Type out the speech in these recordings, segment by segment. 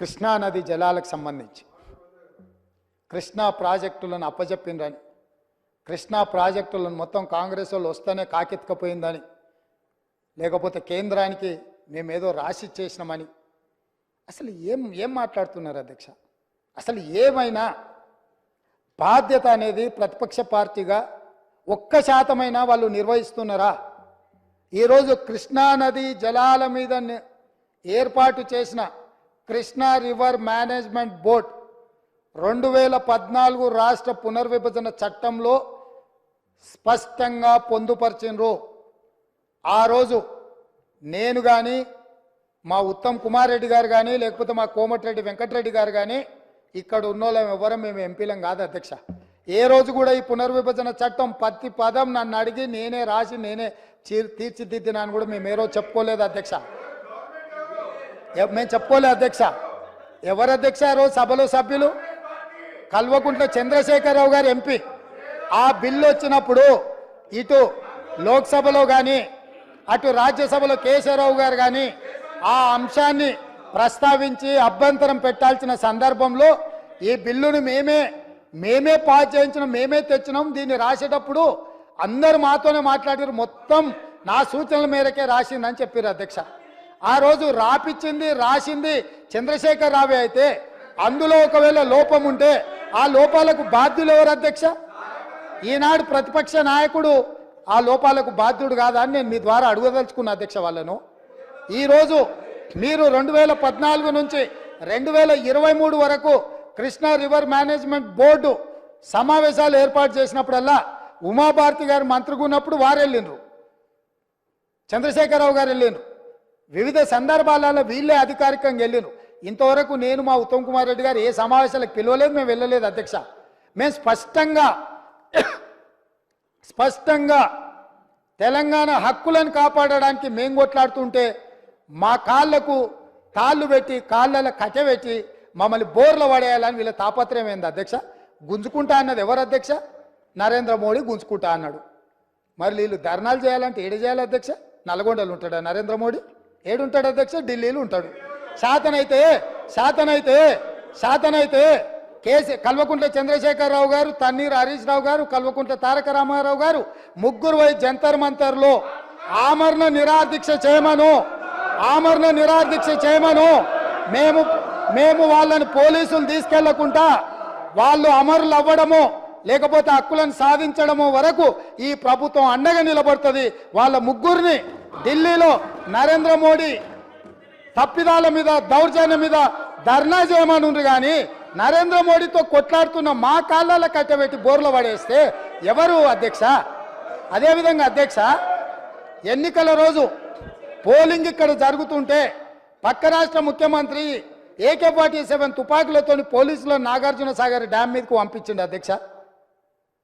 కృష్ణానది జలాలకు సంబంధించి. కృష్ణా ప్రాజెక్టులను అప్పజెప్పిండ్రని కృష్ణా ప్రాజెక్టులను మొత్తం కాంగ్రెస్ వాళ్ళు వస్తేనే కాకెత్తుకపోయిందని లేకపోతే కేంద్రానికి మేమేదో రాసి చేసినామని అసలు ఏం ఏం మాట్లాడుతున్నారు అధ్యక్ష? అసలు ఏమైనా బాధ్యత అనేది ప్రతిపక్ష పార్టీగా ఒక్క శాతమైనా వాళ్ళు నిర్వహిస్తున్నారా? ఈరోజు కృష్ణానది జలాల మీద ఏర్పాటు చేసిన కృష్ణా రివర్ మేనేజ్మెంట్ బోర్డ్ రెండు వేల పద్నాలుగు రాష్ట్ర పునర్విభజన చట్టంలో స్పష్టంగా పొందుపరిచినరు ఆ రోజు నేను కానీ మా ఉత్తమ్ కుమార్ రెడ్డి గారు కానీ లేకపోతే మా కోమటిరెడ్డి వెంకటరెడ్డి గారు కానీ ఇక్కడ ఉన్నోళ్ళం ఎవరం మేము ఎంపీలం కాదు అధ్యక్ష. ఏ రోజు కూడా ఈ పునర్విభజన చట్టం ప్రతి పదం నన్ను అడిగి నేనే రాసి నేనే తీర్చిదిద్దినా తీర్చిదిద్దినాను కూడా మేము ఏ రోజు చెప్పుకోలేదు అధ్యక్ష. మేము చెప్పుకోలేదు అధ్యక్ష. ఎవరు అధ్యక్ష రోజు సభలో సభ్యులు? కల్వకుంట్ల చంద్రశేఖరరావు గారు ఎంపీ. ఆ బిల్లు వచ్చినప్పుడు ఇటు లోక్సభలో కానీ అటు రాజ్యసభలో కేశవరావు గారు కానీ ఆ అంశాన్ని ప్రస్తావించి అభ్యంతరం పెట్టాల్సిన సందర్భంలో ఈ బిల్లును మేమే మేమే పాస్ చేయించినాం మేమే తెచ్చినాం. దీన్ని రాసేటప్పుడు అందరు మాతోనే మాట్లాడారు. మొత్తం నా సూచనల మేరకే రాసిందని చెప్పారు అధ్యక్ష. ఆ రోజు రాపిచ్చింది రాసింది చంద్రశేఖర్ రావు అయితే అందులో ఒకవేళ లోపం ఉంటే ఆ లోపాలకు బాధ్యులు ఎవరు అధ్యక్ష? ఈనాడు ప్రతిపక్ష నాయకుడు ఆ లోపాలకు బాధ్యుడు కాదా అని నేను మీ ద్వారా అడుగదలుచుకున్న అధ్యక్ష వాళ్ళను. ఈరోజు మీరు రెండు వేల పద్నాలుగు నుంచి రెండు వేల ఇరవై మూడు వరకు కృష్ణా రివర్ మేనేజ్మెంట్ బోర్డు సమావేశాలు ఏర్పాటు చేసినప్పుడల్లా ఉమాభారతి గారు మంత్రిగా ఉన్నప్పుడు వారు వెళ్ళిండ్రు చంద్రశేఖరరావు గారు వెళ్ళిండ్రు. వివిధ సందర్భాలలో వీళ్ళే అధికారికంగా వెళ్ళిను ఇంతవరకు నేను మా ఉత్తమ్ కుమార్ రెడ్డి గారు ఏ సమావేశాలకు పిలవలేదు మేము వెళ్ళలేదు అధ్యక్ష. మేము స్పష్టంగా స్పష్టంగా తెలంగాణ హక్కులను కాపాడడానికి మేము కొట్లాడుతుంటే మా కాళ్ళకు తాళ్ళు పెట్టి కాళ్ళలో కట్టె పెట్టి మమ్మల్ని బోర్లు పడేయాలని వీళ్ళ తాపత్రయం ఏంది అధ్యక్ష? గుంజుకుంటా అన్నది ఎవరు అధ్యక్ష? నరేంద్ర మోడీ గుంజుకుంటా అన్నాడు. మరి వీళ్ళు ధర్నాలు చేయాలంటే ఏడు చేయాలి అధ్యక్ష? నల్గొండలు ఉంటాడా నరేంద్ర మోడీ? ఏడుంటాడు అధ్యక్ష? ఢిల్లీలో ఉంటాడు. శాతనైతే శాతనైతే శాతనైతే కేసీ కల్వకుంట్ల చంద్రశేఖరరావు గారు తన్నీరు హరీష్ రావు గారు కల్వకుంట్ల తారక రామారావు గారు ముగ్గురు వై జంతర్ మంతర్లో ఆమరణ నిరాదీక్ష చేయమను. ఆమరణ నిరాదీక్ష చేయమను. మేము మేము వాళ్ళని పోలీసులు తీసుకెళ్ళకుండా వాళ్ళు అమరులు అవ్వడము లేకపోతే హక్కులను సాధించడము వరకు ఈ ప్రభుత్వం అండగా నిలబడుతుంది. వాళ్ళ ముగ్గురిని ఢిల్లీలో నరేంద్ర మోడీ తప్పిదాల మీద దౌర్జన్యం మీద ధర్నా చేయమనుండ్రు కానీ నరేంద్ర మోడీతో కొట్లాడుతున్న మా కాళ్ళ కట్టబెట్టి బోర్లు పడేస్తే ఎవరు అధ్యక్ష? అదేవిధంగా అధ్యక్ష ఎన్నికల రోజు పోలింగ్ ఇక్కడ జరుగుతుంటే పక్క రాష్ట్ర ముఖ్యమంత్రి ఏకే ఫార్టీ సెవెన్ తుపాకులతో పోలీసులను నాగార్జున సాగర్ డ్యామ్ మీదకు పంపించిండు అధ్యక్ష.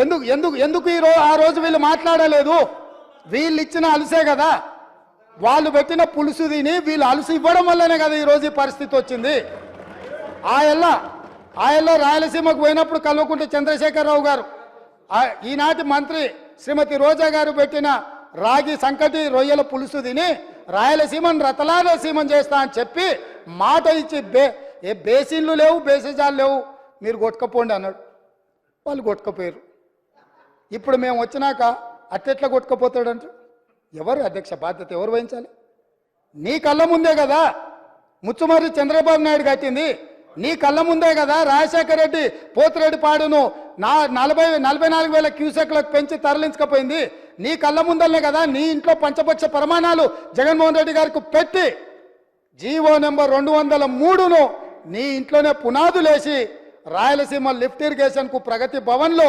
ఎందుకు ఎందుకు ఎందుకు ఈ రోజు ఆ రోజు వీళ్ళు మాట్లాడలేదు? వీళ్ళు ఇచ్చిన అలసే కదా. వాళ్ళు పెట్టిన పులుసు తిని వీళ్ళు అలసి ఇవ్వడం వల్లనే కదా ఈరోజు ఈ పరిస్థితి వచ్చింది. ఆయల్ల ఆయల్లో రాయలసీమకు పోయినప్పుడు కలువకుంటే చంద్రశేఖరరావు గారు ఈనాటి మంత్రి శ్రీమతి రోజా గారు పెట్టిన రాగి సంకటి రొయ్యల పులుసు తిని రాయలసీమను రతలాలసీమం చేస్తా అని చెప్పి మాట ఇచ్చి బే ఏ బేసిన్లు లేవు బేసిజాలు లేవు. మీరు కొట్టుకపోండి అన్నాడు. వాళ్ళు కొట్టుకపోయారు. ఇప్పుడు మేము వచ్చినాక అట్టెట్లా కొట్టుకుపోతాడంట? ఎవరు అధ్యక్ష బాధ్యత ఎవరు వహించాలి? నీ కళ్ళ ముందే కదా ముచ్చుమర్రి చంద్రబాబు నాయుడు కట్టింది. నీ కళ్ళ ముందే కదా రాజశేఖర రెడ్డి పోతిరెడ్డి పాడును నా నలభై నలభై నాలుగు వేల క్యూసెక్లకు పెంచి తరలించకపోయింది. నీ కళ్ళ ముందలనే కదా నీ ఇంట్లో పంచపక్ష ప్రమాణాలు జగన్మోహన్ రెడ్డి గారికి పెట్టి జీవో నెంబర్ రెండు వందల మూడును నీ ఇంట్లోనే పునాదులేసి రాయలసీమ లిఫ్ట్ ఇరిగేషన్కు ప్రగతి భవన్లో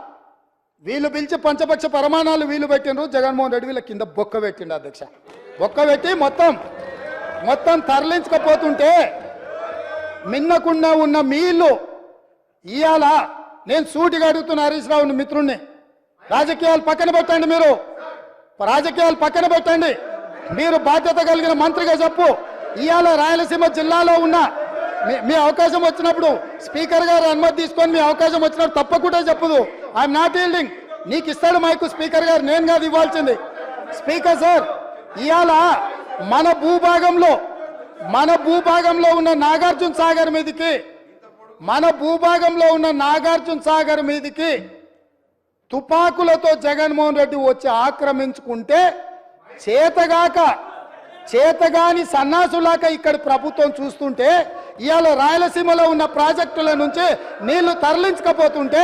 వీళ్ళు పిలిచి పంచపక్ష ప్రమాణాలు వీళ్ళు పెట్టిండ్రు. జగన్మోహన్ రెడ్డి వీళ్ళ కింద బొక్క పెట్టిండు అధ్యక్ష. బొక్క పెట్టి మొత్తం మొత్తం తరలించకపోతుంటే మిన్నకుండా ఉన్న మీళ్ళు ఇవాళ నేను సూటిగా అడుగుతున్న హరీష్ రావుని మిత్రుణ్ణి. రాజకీయాలు పక్కన పెట్టండి మీరు. రాజకీయాలు పక్కన పెట్టండి. మీరు బాధ్యత కలిగిన మంత్రిగా చెప్పు. ఇవాళ రాయలసీమ జిల్లాలో ఉన్న మీ- మీ అవకాశం వచ్చినప్పుడు స్పీకర్ గారు అనుమతి తీసుకొని మీ అవకాశం వచ్చినప్పుడు తప్పకుండా చెప్పదు. ఐఎమ్ నాట్ ఈల్డింగ్ నీకు ఇస్తాడు మైకు స్పీకర్ గారు నేను కాదు ఇవ్వాల్సింది. స్పీకర్ సార్ ఇవాళ మన భూభాగంలో మన భూభాగంలో ఉన్న నాగార్జున సాగర్ మీదకి మన భూభాగంలో ఉన్న నాగార్జున సాగర్ మీదకి తుపాకులతో జగన్మోహన్ రెడ్డి వచ్చి ఆక్రమించుకుంటే చేతగాక చేతగాని సన్నాసులాక ఇక్కడ ప్రభుత్వం చూస్తుంటే ఇవాళ రాయలసీమలో ఉన్న ప్రాజెక్టుల నుంచి నీళ్ళు తరలించకపోతుంటే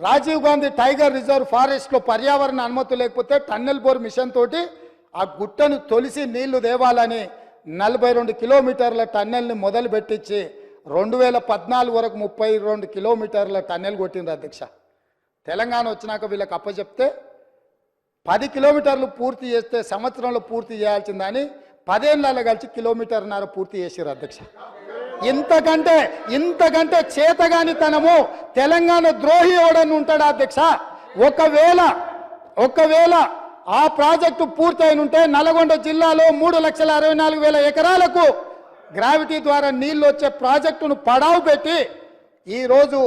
Rajiv Gandhi tiger reserve ఫారెస్ట్లో పర్యావరణ అనుమతి లేకపోతే టన్నెల్ బోర్ మిషన్ తోటి ఆ గుట్టను తొలిసి నీళ్ళు దేవాలని నలభై రెండు కిలోమీటర్ల టన్నెల్ని మొదలు పెట్టించి రెండు వేల పద్నాలుగు వరకు ముప్పై రెండు కిలోమీటర్ల టన్నెల్ కొట్టింది అధ్యక్ష. తెలంగాణ వచ్చినాక వీళ్ళకి అప్పచెప్తే పది కిలోమీటర్లు పూర్తి చేస్తే సంవత్సరంలో పూర్తి చేయాల్సిందని పదేళ్ళలో కలిసి కిలోమీటర్న్నర పూర్తి చేసారు అధ్యక్ష. ఇంతకంటే ఇంతకంటే చేతగానితనము తెలంగాణ ద్రోహి ఎవడని ఉంటాడా అధ్యక్ష? ఒకవేళ ఒకవేళ ఆ ప్రాజెక్టు పూర్తయిన ఉంటే నల్గొండ జిల్లాలో మూడు లక్షల అరవై నాలుగు వేల ఎకరాలకు గ్రావిటీ ద్వారా నీళ్ళు వచ్చే ప్రాజెక్టును పడావు పెట్టి ఈరోజు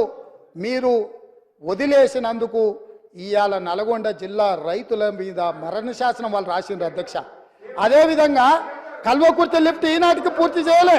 మీరు వదిలేసినందుకు ఇవాళ నల్గొండ జిల్లా రైతుల మీద మరణ శాసనం వాళ్ళు రాసిండ్రు అధ్యక్ష. అదేవిధంగా కల్వకుర్తి లిఫ్ట్ ఈనాటికి పూర్తి చేయలే.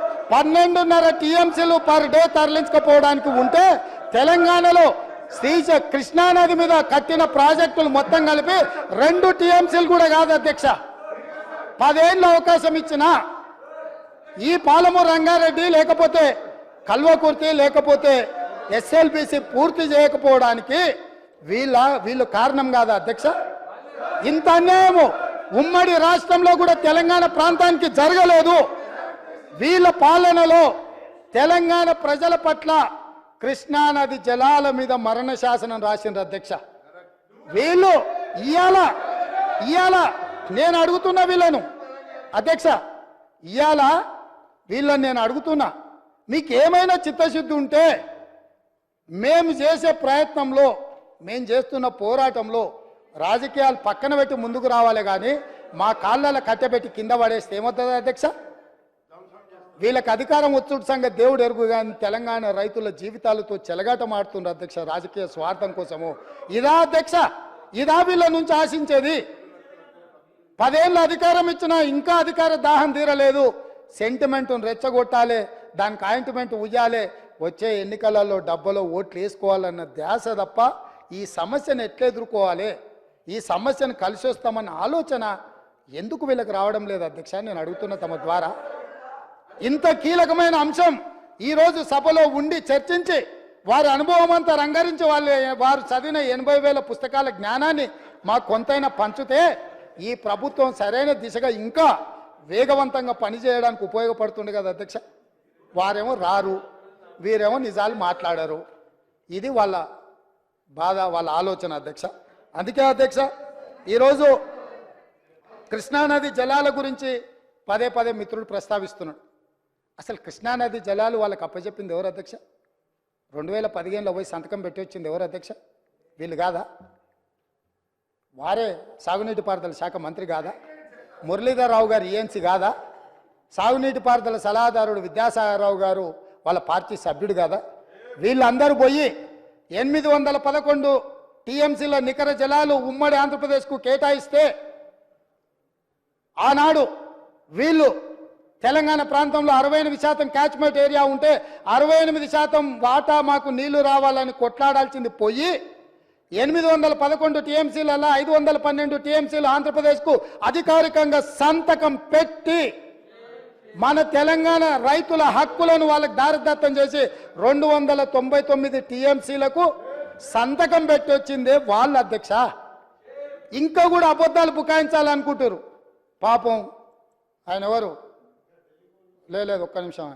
పన్నెండున్నర టీఎంసీలు పర్ డే తరలించకపోవడానికి ఉంటే తెలంగాణలో శ్రీశ కృష్ణానది మీద కట్టిన ప్రాజెక్టులు మొత్తం కలిపి రెండు టీఎంసీలు కూడా కాదు అధ్యక్ష. పదేళ్ళ అవకాశం ఇచ్చిన ఈ పాలము రంగారెడ్డి లేకపోతే కల్వకుర్తి లేకపోతే ఎస్ఎల్బిసి పూర్తి చేయకపోవడానికి వీళ్ళ వీళ్ళు కారణం కాదా అధ్యక్ష? ఇంత అన్యాయము ఉమ్మడి రాష్ట్రంలో కూడా తెలంగాణ ప్రాంతానికి జరగలేదు. వీళ్ళ పాలనలో తెలంగాణ ప్రజల పట్ల కృష్ణానది జలాల మీద మరణ శాసనం రాసిండ్రు అధ్యక్ష. వీళ్ళు ఇయాల ఇయాల నేను అడుగుతున్నా వీళ్ళను. అధ్యక్ష ఇయాల వీళ్ళని నేను అడుగుతున్నా. మీకు ఏమైనా చిత్తశుద్ధి ఉంటే మేము చేసే ప్రయత్నంలో మేము చేస్తున్న పోరాటంలో రాజకీయాలు పక్కన పెట్టి ముందుకు రావాలి కానీ మా కాళ్ళలో కట్టెబెట్టి కింద పడేస్తే ఏమవుతుంది అధ్యక్ష? వీళ్ళకి అధికారం వచ్చుడు సంగతి దేవుడు ఎరుగు కానీ తెలంగాణ రైతుల జీవితాలతో చెలగాటమాడుతుండ్రు అధ్యక్ష రాజకీయ స్వార్థం కోసము. ఇదా అధ్యక్ష ఇదా వీళ్ళ నుంచి ఆశించేది. పదేళ్ళు అధికారం ఇచ్చినా ఇంకా అధికార దాహం తీరలేదు. సెంటిమెంట్ రెచ్చగొట్టాలి దానికి ఆయింట్మెంట్ ఉయ్యాలి. వచ్చే ఎన్నికలలో డబ్బలో ఓట్లు వేసుకోవాలన్న ధ్యాస తప్ప ఈ సమస్యను ఎట్లా ఎదుర్కోవాలి? ఈ సమస్యను కలిసి వస్తామన్న ఆలోచన ఎందుకు వీళ్ళకి రావడం లేదు అధ్యక్ష? నేను అడుగుతున్న తమ ద్వారా. ఇంత కీలకమైన అంశం ఈరోజు సభలో ఉండి చర్చించి వారి అనుభవం అంతా రంగరించి వాళ్ళు వారు చదివిన ఎనభై వేల పుస్తకాల జ్ఞానాన్ని మాకు కొంతైనా పంచితే ఈ ప్రభుత్వం సరైన దిశగా ఇంకా వేగవంతంగా పనిచేయడానికి ఉపయోగపడుతుంది కదా అధ్యక్ష. వారేమో రారు వీరేమో నిజాలు మాట్లాడారు. ఇది వాళ్ళ బాధ వాళ్ళ ఆలోచన అధ్యక్ష. అందుకే అధ్యక్ష ఈరోజు కృష్ణానది జలాల గురించి పదే పదే మిత్రుడు ప్రస్తావిస్తున్నాడు. అసలు కృష్ణానది జలాలు వాళ్ళకి అప్పచెప్పింది ఎవరు అధ్యక్ష? రెండు వేల పదిహేనులో పోయి సంతకం పెట్టి వచ్చింది ఎవరు అధ్యక్ష? వీళ్ళు కాదా? వారే సాగునీటి పారుదల శాఖ మంత్రి కాదా? మురళీధరరావు గారు ఈఎన్సీ కాదా? సాగునీటి పారుదల సలహాదారుడు విద్యాసాగరరావు గారు వాళ్ళ పార్టీ సభ్యుడు కాదా? వీళ్ళందరూ పోయి ఎనిమిది వందల పదకొండు టీఎంసీల నికర జలాలు ఉమ్మడి ఆంధ్రప్రదేశ్కు కేటాయిస్తే ఆనాడు వీళ్ళు తెలంగాణ ప్రాంతంలో అరవై ఎనిమిది శాతం క్యాచ్మెంట్ ఏరియా ఉంటే అరవై ఎనిమిది శాతం వాటా మాకు నీళ్ళు రావాలని కొట్లాడాల్సింది పోయి ఎనిమిది వందల పదకొండు టీఎంసీలలో ఐదు వందల పన్నెండు టీఎంసీలు ఆంధ్రప్రదేశ్కు అధికారికంగా సంతకం పెట్టి మన తెలంగాణ రైతుల హక్కులను వాళ్ళకి దారిదత్తం చేసి రెండు వందల తొంభై తొమ్మిది టీఎంసీలకు సంతకం పెట్టి వచ్చిందే వాళ్ళ అధ్యక్ష. ఇంకా కూడా అబద్ధాలు బుకాయించాలనుకుంటారు పాపం. ఆయన ఎవరు? లేదు ఒక్క నిమిషం